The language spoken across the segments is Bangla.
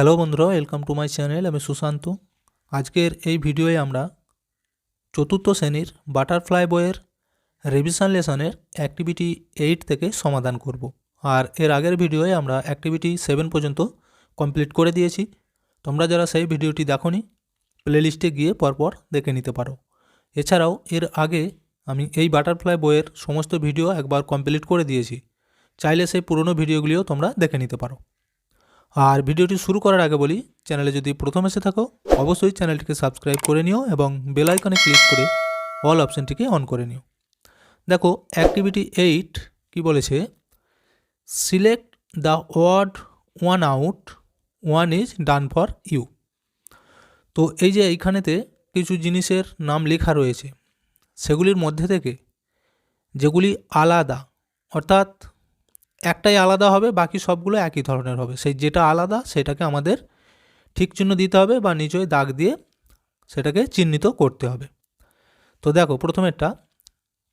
হ্যালো বন্ধুরা ওয়েলকাম টু মাই চ্যানেল আমি সুশান্ত। আজকের এই ভিডিওয়ে আমরা চতুর্থ শ্রেণির বাটারফ্লাই বইয়ের রিভিশন লেসনের অ্যাক্টিভিটি এইট থেকে সমাধান করব। আর এর আগের ভিডিওয়ে আমরা অ্যাক্টিভিটি সেভেন পর্যন্ত কমপ্লিট করে দিয়েছি। তোমরা যারা সেই ভিডিওটি দেখোনি প্লেলিস্টে গিয়ে পরপর দেখে নিতে পারো। এছাড়াও এর আগে আমি এই বাটারফ্লাই বইয়ের সমস্ত ভিডিও একবার কমপ্লিট করে দিয়েছি। চাইলে সেই পুরনো ভিডিওগুলিও তোমরা দেখে নিতে পারো। আর ভিডিওটি শুরু করার আগে বলি, চ্যানেলে যদি প্রথম এসে থাকো, অবশ্যই চ্যানেলটিকে সাবস্ক্রাইব করে নিও এবং বেল আইকনে ক্লিক করে অল অপশানটিকে অন করে নিও। দেখো, অ্যাক্টিভিটি এইট কি বলেছে? Select the word one out, one is done for you. তো এই যে এইখানেতে কিছু জিনিসের নাম লেখা রয়েছে, সেগুলির মধ্যে থেকে যেগুলি আলাদা, অর্থাৎ একটাই আলাদা হবে, বাকি সবগুলো একই ধরনের হবে। সেই যেটা আলাদা, সেটাকে আমাদের ঠিক চিহ্ন দিতে হবে বা নিচয় দাগ দিয়ে সেটাকে চিহ্নিত করতে হবে। তো দেখো, প্রথমেরটা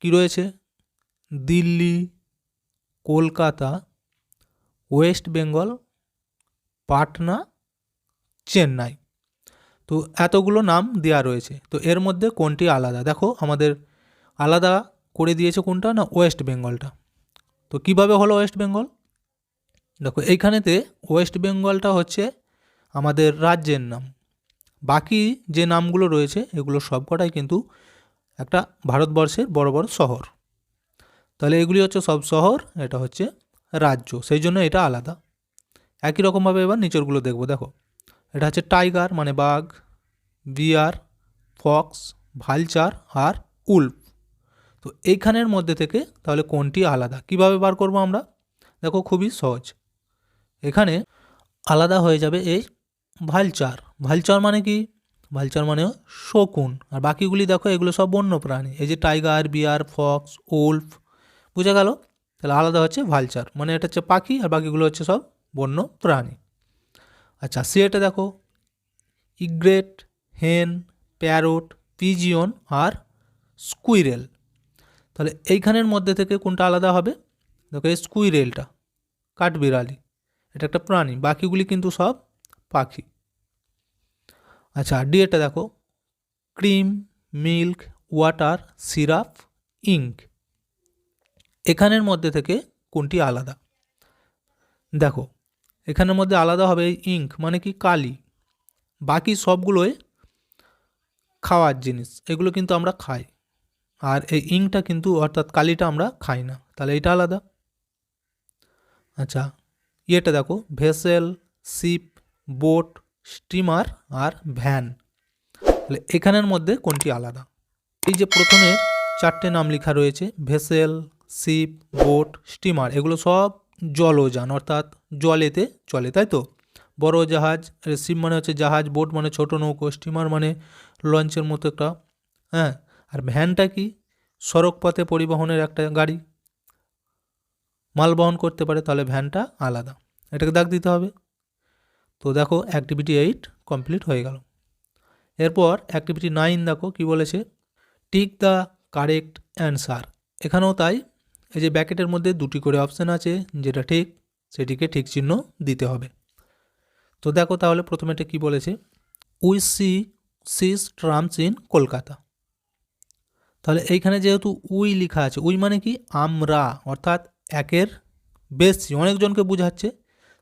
কী রয়েছে? দিল্লি, কলকাতা, ওয়েস্ট বেঙ্গল, পাটনা, চেন্নাই। তো এতগুলো নাম দেওয়া রয়েছে। তো এর মধ্যে কোনটি আলাদা? দেখো, আমাদের আলাদা করে দিয়েছে কোনটা না ওয়েস্ট বেঙ্গলটা? তো কীভাবে হলো ওয়েস্ট বেঙ্গল? দেখো, এইখানেতে ওয়েস্ট বেঙ্গলটা হচ্ছে আমাদের রাজ্যের নাম। বাকি যে নামগুলো রয়েছে, এগুলো সবকটাই কিন্তু একটা ভারতবর্ষের বড় বড় শহর। তাহলে এগুলি হচ্ছে সব শহর, এটা হচ্ছে রাজ্য, সেই জন্য এটা আলাদা। একই রকমভাবে এবার নিচেরগুলো দেখব, দেখো। এটা হচ্ছে টাইগার মানে বাঘ, বিয়ার, ফক্স, ভালচার আর উল্ফ। তো এইখানের মধ্যে থেকে তাহলে কোনটি আলাদা? কীভাবে বার করব আমরা? দেখো খুবই সহজ। এখানে আলাদা হয়ে যাবে এই ভালচার। ভালচার মানে কি? ভালচার মানে শকুন। আর বাকিগুলি দেখো, এগুলো সব বন্য প্রাণী। এই যে টাইগার, বিয়ার, ফক্স, উল্ফ, বুঝে গেল? তাহলে আলাদা হচ্ছে ভালচার। মানে এটা হচ্ছে পাখি আর বাকিগুলো হচ্ছে সব বন্য প্রাণী। আচ্ছা সে এটা দেখো। ইগ্রেট, হেন, প্যারোট, পিজিয়ন আর স্কুইরেল। তাহলে এইখানের মধ্যে থেকে কোনটা আলাদা হবে? দেখো, এই স্কুইরেলটা কাঠবিড়ালি, এটা একটা প্রাণী, বাকিগুলি কিন্তু সব পাখি। আচ্ছা ডিএটা দেখো, cream, milk, water syrup ink, এখানের মধ্যে থেকে কোনটি আলাদা? দেখো, এখানের মধ্যে আলাদা হবে ইঙ্ক মানে কি কালি, বাকি সবগুলোই খাওয়ার জিনিস, এগুলো কিন্তু আমরা খাই। আর এই ইংটা কিন্তু অর্থাৎ কালিটা আমরা খাই না। তাহলে এটা আলাদা। আচ্ছা ইয়েটা দেখো, ভেসেল শিপ বোট, স্টিমার আর ভ্যান। তাহলে এখানের মধ্যে কোনটি আলাদা? এই যে প্রথমে চারটে নাম লেখা রয়েছে, ভেসেল শিপ বোট, স্টিমার, এগুলো সব জলযান, অর্থাৎ জলেতে চলে, তাই তো? বড় জাহাজ শিপ মানে হচ্ছে জাহাজ, বোট মানে ছোট নৌকো, স্টিমার মানে লঞ্চের মতো একটা হ্যাঁ আর ভ্যানটা কি? সড়ক পথে পরিবহনের একটা গাড়ি। মাল বহন করতে পারে, তাহলে ভ্যানটা আলাদা। এটাকে দাগ দিতে হবে। তো দেখো অ্যাক্টিভিটি এইট কমপ্লিট হয়ে গেল। এরপর অ্যাক্টিভিটি নাইন দেখো, কি বলেছে? টিক দ্য কারেক্ট অ্যান্সার এখানেও তাই। এই যে ব্যাকেটের মধ্যে দুটি করে অপশান আছে, যেটা ঠিক সেটিকে ঠিক চিহ্ন দিতে হবে। তো দেখো তাহলে প্রথমে এটা কী বলেছে? We see sees trams in Kolkata তাহলে এইখানে যেহেতু উই লেখা আছে, উই মানে কি? আমরা, অর্থাৎ একের বেশি, অনেকজনকে বোঝাচ্ছে।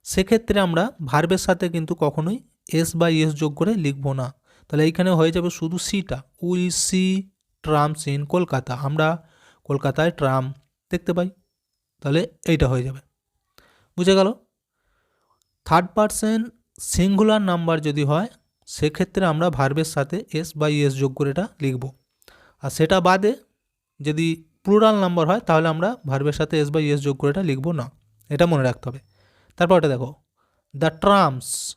সেক্ষেত্রে আমরা ভার্বের সাথে কিন্তু কখনোই এস বা এস যোগ করে লিখব না। তাহলে এইখানে হয়ে যাবে শুধু সিটা we see trams in Kolkata. আমরা কলকাতায় ট্রাম দেখতে পাই। তাহলে এইটা হয়ে যাবে। বুঝে গেল? থার্ড পার্সেন সিঙ্গুলার নাম্বার যদি হয়, সেক্ষেত্রে আমরা ভার্বের সাথে এস বা এস যোগ করে এটা লিখব। আর সেটা বাদে যদি প্লুরাল নাম্বার হয়, তাহলে আমরা ভার্বের সাথে এস বাই এস যোগ করে এটা লিখব না। এটা মনে রাখতে হবে। তারপর এটা দেখো। দ্য ট্রামস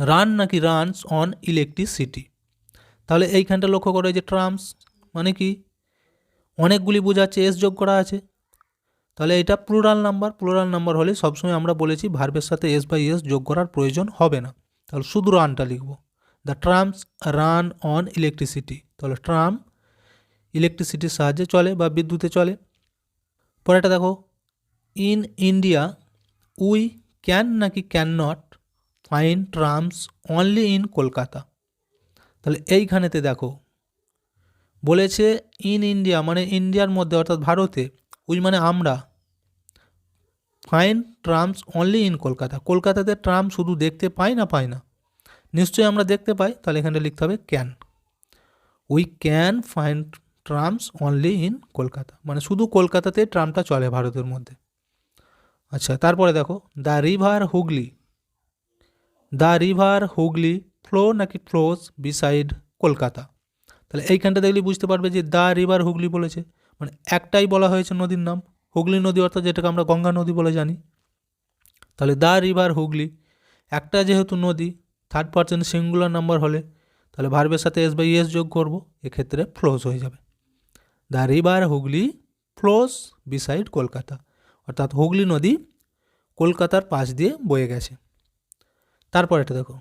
রান নাকি রানস অন ইলেকট্রিসিটি তাহলে এইখানটা লক্ষ্য করে যে ট্রামস মানে কি? অনেকগুলি বোঝাচ্ছে এস যোগ করা আছে। তাহলে এটা প্লুরাল নাম্বার প্লুরাল নাম্বার হলে সবসময় আমরা বলেছি ভার্বের সাথে এস বাই এস যোগ করার প্রয়োজন হবে না। তাহলে শুধু রানটা লিখব। The trams run on electricity তাহলে ট্রাম ইলেকট্রিসিটির সাহায্যে চলে বা বিদ্যুতে চলে। পরেটা দেখো ইন ইন্ডিয়া উই ক্যান নাকি can not find trams only in Kolkata তাহলে এইখানেতে দেখো, বলেছে ইন ইন্ডিয়া মানে ইন্ডিয়ার মধ্যে অর্থাৎ ভারতে উই মানে আমরা find trams only in Kolkata কলকাতাতে ট্রাম শুধু দেখতে পাই না পাই না। নিশ্চয়ই আমরা দেখতে পাই, তাহলে এখানে লিখতে হবে can we can find trams only in Kolkata মানে শুধু কলকাতাতে ট্রামটা চলে ভারতের মধ্যে। আচ্ছা তারপরে দেখো the river Hooghly the river Hooghly flow নাকি ফ্লোস বিসাইড কলকাতা তাহলে এইখানটা দেখলে বুঝতে পারবে যে দ্য রিভার হুগলি বলেছে। মানে একটাই বলা হয়েছে নদীর নাম। হুগলি নদী অর্থাৎ যেটাকে আমরা গঙ্গা নদী বলে জানি। তাহলে দ্য রিভার হুগলি একটা যেহেতু নদী থার্ড পার্সন সিঙ্গুলার নাম্বার হলে, তাহলে ভার্বের সাথে এস বাই এস যোগ করব, এক্ষেত্রে ফ্লোস হয়ে যাবে। The river Hooghly flows beside Kolkata. অর্থাৎ হুগলি নদী কলকাতার পাশ দিয়ে বয়ে গেছে। তারপর এটা দেখো।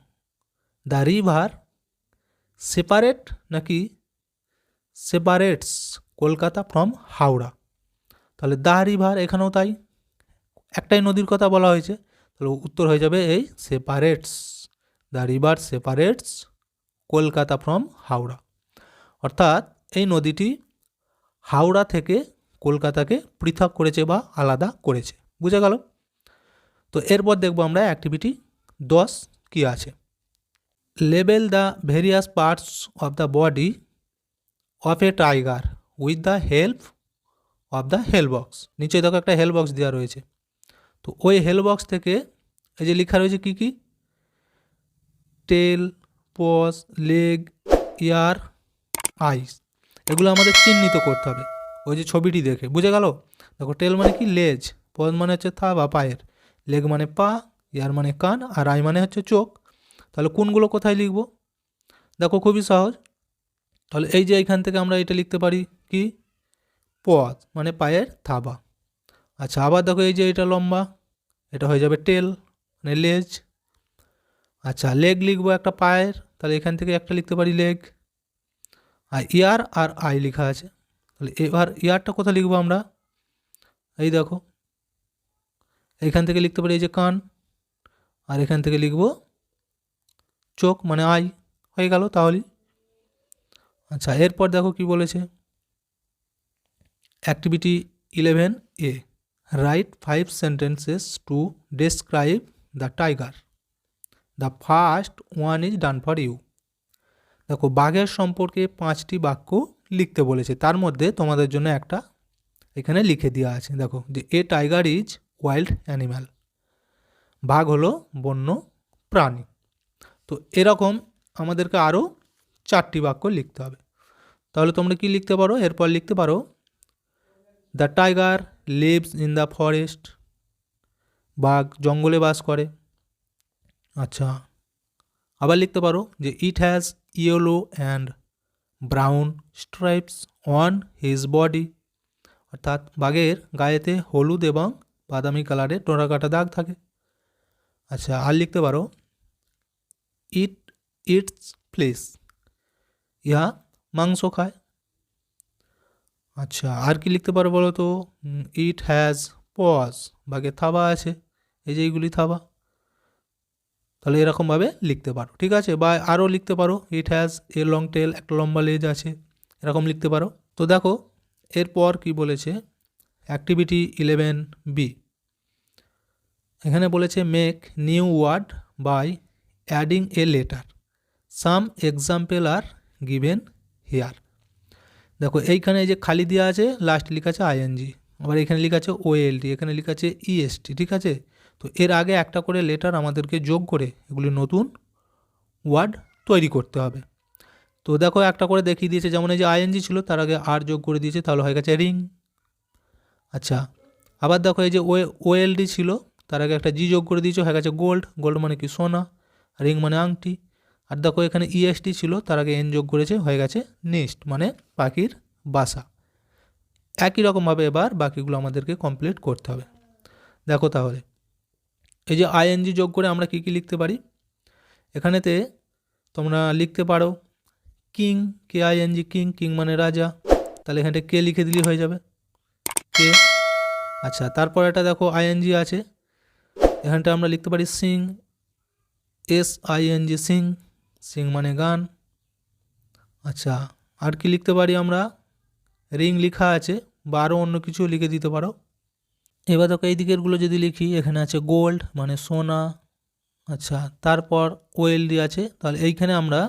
দ্য রিভার সেপারেট নাকি সেপারেটস কলকাতা ফ্রম হাওড়া। তাহলে দ্য রিভার এখানেও তাই। একটাই নদীর কথা বলা হয়েছে। তাহলে উত্তর হয়ে যাবে এই separates the river separates Kolkata from Howrah. অর্থাৎ এই নদীটি হাওড়া থেকে কলকাতাকে পৃথক করেছে বা আলাদা করেছে। বুঝে গেল? তো এরপর দেখব আমরা অ্যাক্টিভিটি দশ কী আছে। Label the various parts of the body of a tiger with the help of the help box নিচে দেখো একটা হেল বক্স দেওয়া রয়েছে। তো ওই হেল বক্স থেকে এই যে লেখা রয়েছে কী কী? টেল পস লেগ ইয়ার আইস এগুলো আমাদের চিহ্নিত করতে হবে। ওই যে ছবিটি দেখে। বুঝে গেল? দেখো টেল মানে কি? লেজ পদ মানে হচ্ছে থা বা পায়ের। লেগ মানে পা ইয়ার মানে কান, আর আই মানে হচ্ছে চোখ। তাহলে কোনগুলো কোথায় লিখব? দেখো, খুবই সহজ। তাহলে এই যে এইখান থেকে আমরা এটা লিখতে পারি কি? পদ মানে পায়ের থাবা। আচ্ছা আবার দেখো এই যে এটা লম্বা। এটা হয়ে যাবে টেল মানে লেজ আচ্ছা লেগ লিখব একটা পায়ের, তাহলে এখান থেকে একটা লিখতে পারি leg R year R I লেখা আছে, তাহলে এবার ইয়ারটা কোথায় লিখব আমরা? এই দেখো, এখান থেকে লিখতে পারি এই যে কান, আর এখান থেকে লিখব চোখ মানে আই হয়ে গেল তাহলে। আচ্ছা এরপর দেখো কি বলেছে। Activity eleven A write five sentences to describe the tiger the first one is done for you দেখো, বাঘের সম্পর্কে পাঁচটি বাক্য লিখতে বলেছে। তার মধ্যে তোমাদের জন্য একটা এখানে লিখে দেওয়া আছে। দেখো, যে a tiger is wild animal বাঘ হলো বন্য প্রাণী। তো এরকম আমাদেরকে আরও চারটি বাক্য লিখতে হবে। তাহলে তোমরা কি লিখতে পারো? এরপর লিখতে পারো the tiger lives in the forest বাঘ জঙ্গলে বাস করে। আচ্ছা। আবার লিখতে পারো যে it has yellow and brown stripes on his body অর্থাৎ বাঘের গায়েতে হলুদ এবং বাদামি কালারের টোনা কাটা দাগ থাকে। আচ্ছা আর লিখতে পারো ইট ইটস প্লেস ইহা মাংস খায়। আচ্ছা আর কি লিখতে পারো বলো তো? ইট হ্যাজ পজ বাঘের থাবা আছে। এই যে এইগুলি থাবা। তাহলে এরকমভাবে লিখতে পারো, ঠিক আছে? বা আরও লিখতে পারো it has a long tail একটা লম্বা লেজ আছে, এরকম লিখতে পারো। তো দেখো, এরপর কি বলেছে? অ্যাক্টিভিটি ইলেভেন বি এখানে বলেছে make new word by adding a letter some example are given here দেখো, এইখানে এই যে খালি দেওয়া আছে লাস্ট লেখা আছে আইএনজি আবার এখানে লেখা আছে ওএলটি এখানে লেখা আছে ইএসটি ঠিক আছে? তো এর আগে একটা করে লেটার আমাদেরকে যোগ করে এগুলি নতুন ওয়ার্ড তৈরি করতে হবে। তো দেখো একটা করে দেখিয়ে দিয়েছে, যেমন এই যে আইএনজি ছিল, তার আগে আর যোগ করে দিয়েছে, তাহলে হয়ে গেছে রিং আচ্ছা আবার দেখো এই যে ওএলডি ছিল, তার আগে একটা জি যোগ করে দিয়েছে, হয়ে গেছে গোল্ড গোল্ড মানে কি সোনা রিং মানে আংটি। আর দেখো এখানে ইএসটি ছিল, তার আগে এন যোগ করেছে, হয়ে গেছে নেস্ট মানে পাখির বাসা। একই রকমভাবে এবার বাকিগুলো আমাদেরকে কমপ্লিট করতে হবে। দেখো তাহলে। এই যে আইএনজি যোগ করে আমরা কী কী লিখতে পারি? এখানেতে তোমরা লিখতে পারো king K I N G king king মানে রাজা। তাহলে এখানটা কে লিখে দিলেই হয়ে যাবে। কে আচ্ছা তারপর এটা দেখো আইএনজি আছে। এখানটা আমরা লিখতে পারি sing S I N G sing sing মানে গান। আচ্ছা আর কি লিখতে পারি আমরা? রিং লেখা আছে, বা আরও অন্য কিছু লিখে দিতে পারো। এবার দেখো এই দিকেরগুলো যদি লিখি, এখানে আছে গোল্ড মানে সোনা আচ্ছা তারপর ওয়েলডি আছে, তাহলে এইখানে আমরা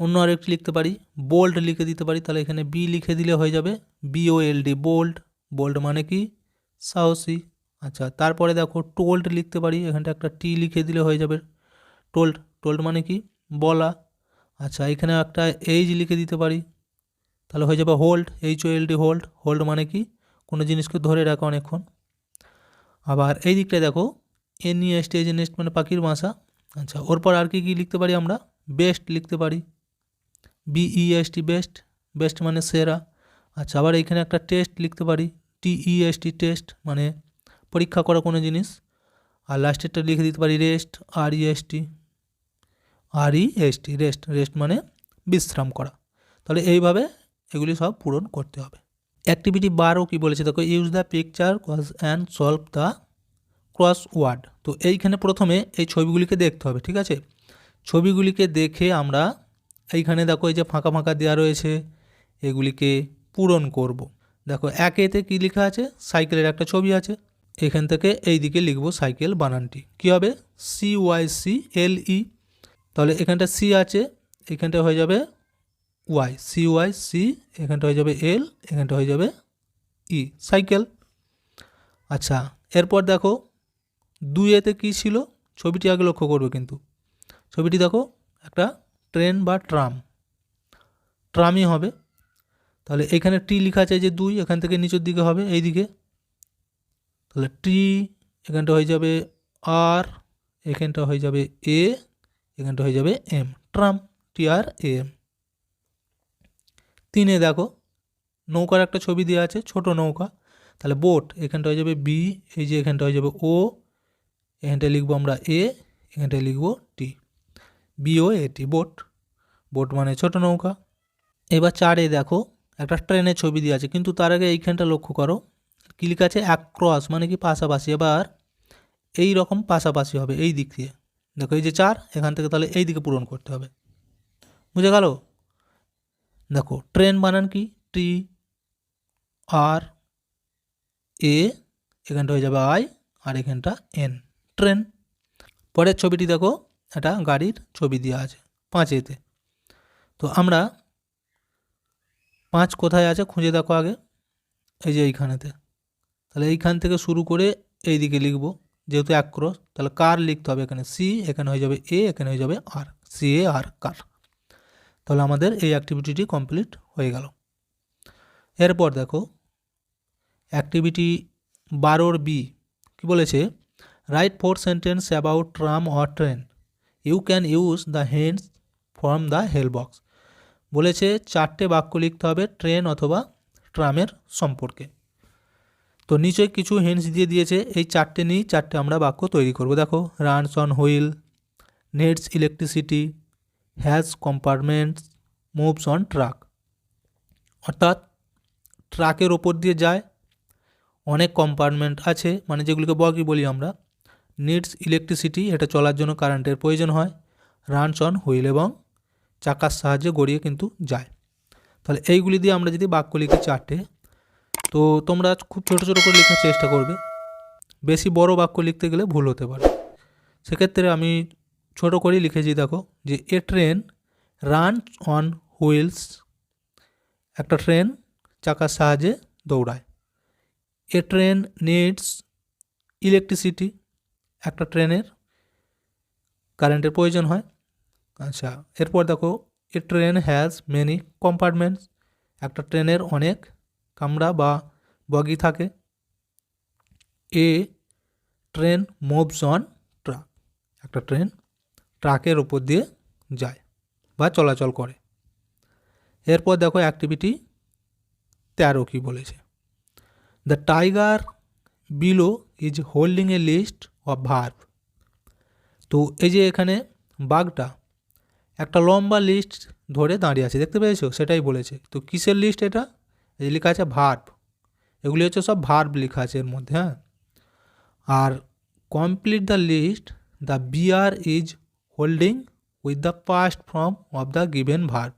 অন্য আরেকটি লিখতে পারি বোল্ড লিখে দিতে পারি, তাহলে এখানে বি লিখে দিলে হয়ে যাবে বিওএলডি বোল্ড বোল্ড মানে কি? সাহসী আচ্ছা তারপরে দেখো টোল্ড লিখতে পারি, এখানটা একটা টি লিখে দিলে হয়ে যাবে টোল্ড টোল্ড মানে কি? বলা আচ্ছা এখানে একটা এইজ লিখে দিতে পারি, তাহলে হয়ে যাবে hold H O L D hold hold মানে কি? কোনো জিনিসকে ধরে রাখা অনেকক্ষণ। আবার এই দিকটায় দেখো N E S T as nest মানে পাখির বাসা। আচ্ছা ওর পর আর কি কী লিখতে পারি আমরা? বেস্ট লিখতে পারি। BE S T best best মানে সেরা। আচ্ছা আবার এইখানে একটা টেস্ট লিখতে পারি। টিই এস টি টেস্ট মানে পরীক্ষা করা কোনো জিনিস। আর লাস্টেরটা লিখে দিতে পারি rest R E S T R E S T rest rest মানে বিশ্রাম করা। তাহলে এইভাবে এগুলি সব পূরণ করতে হবে। অ্যাক্টিভিটি বারও কী বলেছে? দেখো use the picture clues and solve the crossword তো এইখানে প্রথমে এই ছবিগুলিকে দেখতে হবে, ঠিক আছে? ছবিগুলিকে দেখে আমরা এইখানে দেখো, এই যে ফাঁকা ফাঁকা দেওয়া রয়েছে, এগুলিকে পূরণ করব। দেখো একেতে কী লেখা আছে? সাইকেলের একটা ছবি আছে। এখান থেকে এই দিকে লিখব সাইকেল বানানটি। কী হবে? C Y C L E তাহলে এখানটা সি আছে, এখানটা হয়ে যাবে ওয়াই সি ওয়াই সি এখানটা হয়ে যাবে এল এখানটা হয়ে যাবে ই সাইকেল আচ্ছা এরপর দেখো, দুই এতে কী ছিল? ছবিটি আগে লক্ষ্য করবে কিন্তু। ছবিটি দেখো, একটা ট্রেন বা ট্রাম। ট্রামই হবে। তাহলে এখানে টি লেখা আছে যে দুই, এখান থেকে নিচের দিকে হবে এই দিকে তাহলে টি এখানটা হয়ে যাবে আর এখানটা হয়ে যাবে এ এখানটা হয়ে যাবে M tram T R M তিনে দেখো, নৌকার একটা ছবি দেওয়া আছে, ছোট নৌকা। তাহলে বোট এখানটা হয়ে যাবে বি এই যে এখানটা হয়ে যাবে ও এখানটায় লিখব আমরা এ এখানটায় লিখব T B O A T boat boat মানে ছোট নৌকা। এবার চারে দেখো, একটা ট্রেনের ছবি দেওয়া আছে, কিন্তু তার আগে এইখানটা লক্ষ্য করো। কী লেখা আছে? অ্যাক্রস মানে কি পাশাপাশি। এবার এই রকম পাশাপাশি হবে, এই দিক দিয়ে। দেখো, এই যে চার, এখান থেকে তাহলে এই দিকে পূরণ করতে হবে। বুঝে গেল? দেখো ট্রেন বানান কি টি আর এ এখানটা হয়ে যাবে আই আর এখানটা এন ট্রেন পরের ছবিটি দেখো একটা গাড়ির ছবি দেওয়া আছে পাঁচেতে তো আমরা পাঁচ কোথায় আছে খুঁজে দেখো আগে এই যে এইখানেতে তাহলে এইখান থেকে শুরু করে এই দিকে লিখব যেহেতু এক ক্রস তাহলে কার লিখতে হবে এখানে সি এখানে হয়ে যাবে এ এখানে হয়ে যাবে আর সি এ আর কার তাহলে আমাদের এই অ্যাক্টিভিটিটি কমপ্লিট হয়ে গেল। এরপর দেখো অ্যাক্টিভিটি বারোর বি কি বলেছে? Write four sentence about tram or train you can use the hints from the help box বলেছে চারটে বাক্য লিখতে হবে ট্রেন অথবা ট্রামের সম্পর্কে। তো নিচে কিছু হেন্স দিয়ে দিয়েছে, এই চারটে নিয়েই চারটে আমরা বাক্য তৈরি করব। দেখো runs on wheel নেটস electricity has compartments moves on track অর্থাৎ ট্রাকের ওপর দিয়ে যায়, অনেক কম্পার্টমেন্ট আছে মানে যেগুলোকে বগি বলি আমরা নিডস ইলেকট্রিসিটি এটা চলার জন্য কারেন্টের প্রয়োজন হয় রানস অন হুইল এবং চাকার সাহায্যে গড়িয়ে কিন্তু যায়। তাহলে এইগুলি দিয়ে আমরা যদি বাক্য লিখি চারটে, তো তোমরা খুব ছোটো ছোটো করে লেখার চেষ্টা করবে, বেশি বড় বাক্য লিখতে গেলে ভুল হতে পারে। সেক্ষেত্রে আমি ছোট করেই লিখেছি, দেখো, যে a train run on wheels, একটা ট্রেন চাকার সাহায্যে দৌড়ায়। এ ট্রেন নিডস ইলেকট্রিসিটি, একটা ট্রেনের কারেন্টের প্রয়োজন হয়। আচ্ছা এরপর দেখো, a train has many compartments, একটা ট্রেনের অনেক কামরা বা বগি থাকে। A train moves on track, একটা ট্রেন ট্রাকের ওপর দিয়ে যায় বা চলাচল করে। এরপর দেখো অ্যাক্টিভিটি তেরো কী বলেছে। The tiger below is holding a list of verb তো এই যে এখানে বাঘটা একটা লম্বা লিস্ট ধরে দাঁড়িয়ে আছে, দেখতে পেয়েছ? সেটাই বলেছে। তো কিসের লিস্ট এটা? এই লেখা আছে ভার্ব এগুলি হচ্ছে সব ভার্ব লেখা আছে এর মধ্যে হ্যাঁ? আর complete the list the bear is holding with the past form of the given verb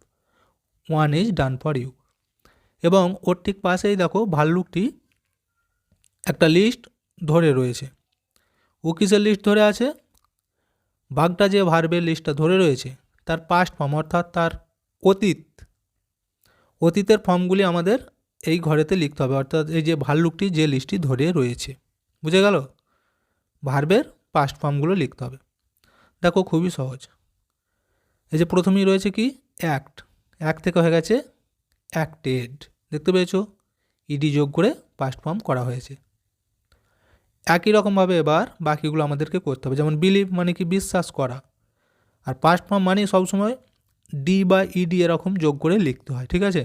one is done for you এবং ওর ঠিক পাশেই দেখো ভাল্লুকটি একটা লিস্ট ধরে রয়েছে। ও কিসের লিস্ট ধরে আছে? বাঘটা যে ভার্বের লিস্টটা ধরে রয়েছে, তার পাস্ট ফর্ম অর্থাৎ তার অতীত। অতীতের ফর্মগুলি আমাদের এই ঘরেতে লিখতে হবে, অর্থাৎ এই যে ভাল্লুকটি যে লিস্টটি ধরে রয়েছে। বুঝে গেল? ভার্বের পাস্ট ফর্মগুলো লিখতে হবে। দেখো খুবই সহজ। এই যে প্রথমেই রয়েছে কি? অ্যাক্ট অ্যাক্ট থেকে হয়ে গেছে অ্যাক্টেড দেখতে পেয়েছ? ইডি যোগ করে পাস্ট ফর্ম করা হয়েছে। একই রকমভাবে এবার বাকিগুলো আমাদেরকে করতে হবে। যেমন বিলিভ মানে কি বিশ্বাস করা। আর পাস্ট ফর্ম মানে সবসময় ডি বা ইডি এরকম যোগ করে লিখতে হয়, ঠিক আছে?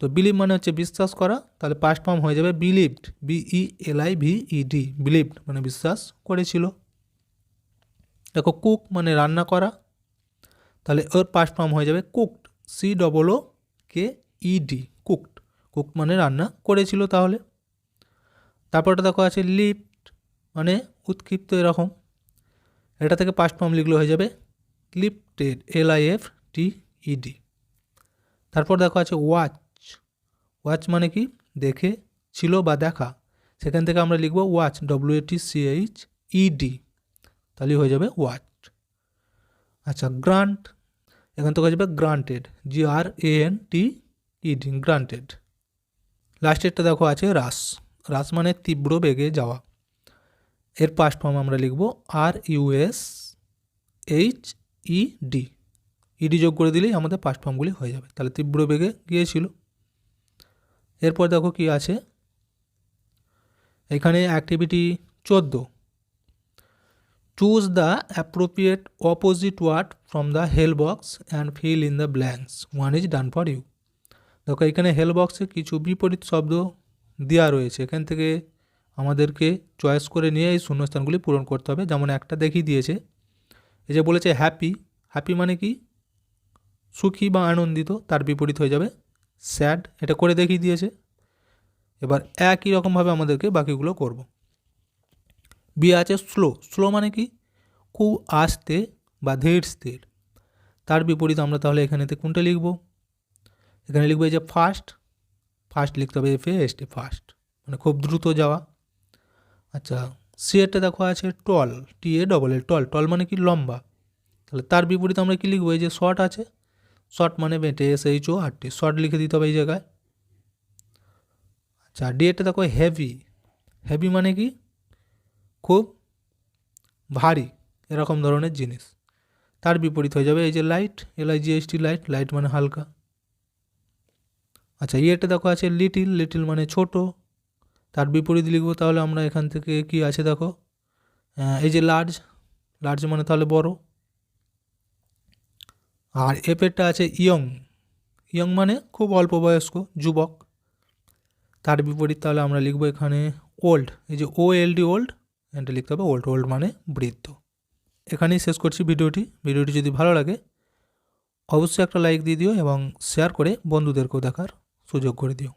তো বিলিভ মানে হচ্ছে বিশ্বাস করা। তাহলে পাস্ট ফর্ম হয়ে যাবে believed B E L I V E D believed মানে বিশ্বাস করেছিল। দেখো কুক মানে রান্না করা, তাহলে ওর পাস্ট ফর্ম হয়ে যাবে cooked C double O K E D cooked cook মানে রান্না করেছিল তাহলে। তারপরটা দেখো আছে লিফট মানে উৎক্ষিপ্ত এরকম। এটা থেকে পাস্ট ফর্ম লিখলে হয়ে যাবে lifted L I F T E D তারপর দেখো আছে ওয়াচ ওয়াচ মানে কি? দেখে, ছিল বা দেখা। সেখান থেকে আমরা লিখব watch W T C H ED তাহলে হয়ে যাবে ওয়াচ আচ্ছা গ্রান্ট এখান থেকে হয়ে যাবে granted G R A N T ED granted লাস্টেরটা দেখো আছে রাস রাস মানে তীব্র বেগে যাওয়া। এর পাস্ট ফর্ম আমরা লিখব R US H E D ED যোগ করে দিলেই আমাদের পাস্ট ফর্মগুলি হয়ে যাবে। তাহলে তীব্র বেগে গিয়েছিল। এরপর দেখো কি আছে? এখানে অ্যাক্টিভিটি চোদ্দ। Choose the appropriate opposite word from the help box and fill in the blanks one is done for you দেখো, এখানে হেল বক্সে কিছু বিপরীত শব্দ দেওয়া রয়েছে। এখান থেকে আমাদেরকে চয়েস করে নিয়ে এই শূন্যস্থানগুলি পূরণ করতে হবে। যেমন একটা দেখিয়ে দিয়েছে। এই যে বলেছে হ্যাপি হ্যাপি মানে কি? সুখী বা আনন্দিত, তার বিপরীত হয়ে যাবে। স্যাড এটা করে দেখিয়ে দিয়েছে। এবার একই রকমভাবে আমাদেরকে বাকিগুলো করব। বি আছে স্লো। স্লো মানে কি? খুব আস্তে বা ধীর স্থির। তার বিপরীত আমরা তাহলে এখানেতে কোনটা লিখব? এখানে লিখব এই যে ফাস্ট ফাস্ট লিখতে হবে এফ এস টি ফাস্ট মানে খুব দ্রুত যাওয়া। আচ্ছা সি এরটা দেখো আছে টল টি এ ডবল এল টল টল মানে কি? লম্বা। তাহলে তার বিপরীত আমরা কী লিখব? এই যে শর্ট আছে। শর্ট মানে বেটে S H O R T short লিখে দিতে হবে এই জায়গায়। আচ্ছা ডি এরটা দেখো হেভি হেভি মানে কি? খুব ভারী এরকম ধরনের জিনিস। তার বিপরীত হয়ে যাবে এই যে light L I G S T light light মানে হালকা। আচ্ছা ইয়েটা দেখো আছে লিটিল লিটিল মানে ছোট। তার বিপরীত লিখব তাহলে আমরা এখান থেকে কি আছে দেখো? এই যে লার্জ লার্জ মানে তাহলে বড়। আর এপেরটা আছে ইয়ং ইয়ং মানে খুব অল্প বয়স্ক, যুবক। তার বিপরীত তাহলে আমরা লিখব এখানে ওল্ড এই যে ও এল ডি ওল্ড এটা লিখতে হবে ওল্ড ওল্ড মানে বৃদ্ধ। এখানেই শেষ করছি ভিডিওটি। ভিডিওটি যদি ভালো লাগে, অবশ্যই একটা লাইক দিয়ে দিও এবং শেয়ার করে বন্ধুদেরকেও দেখার সুযোগ করে দিও।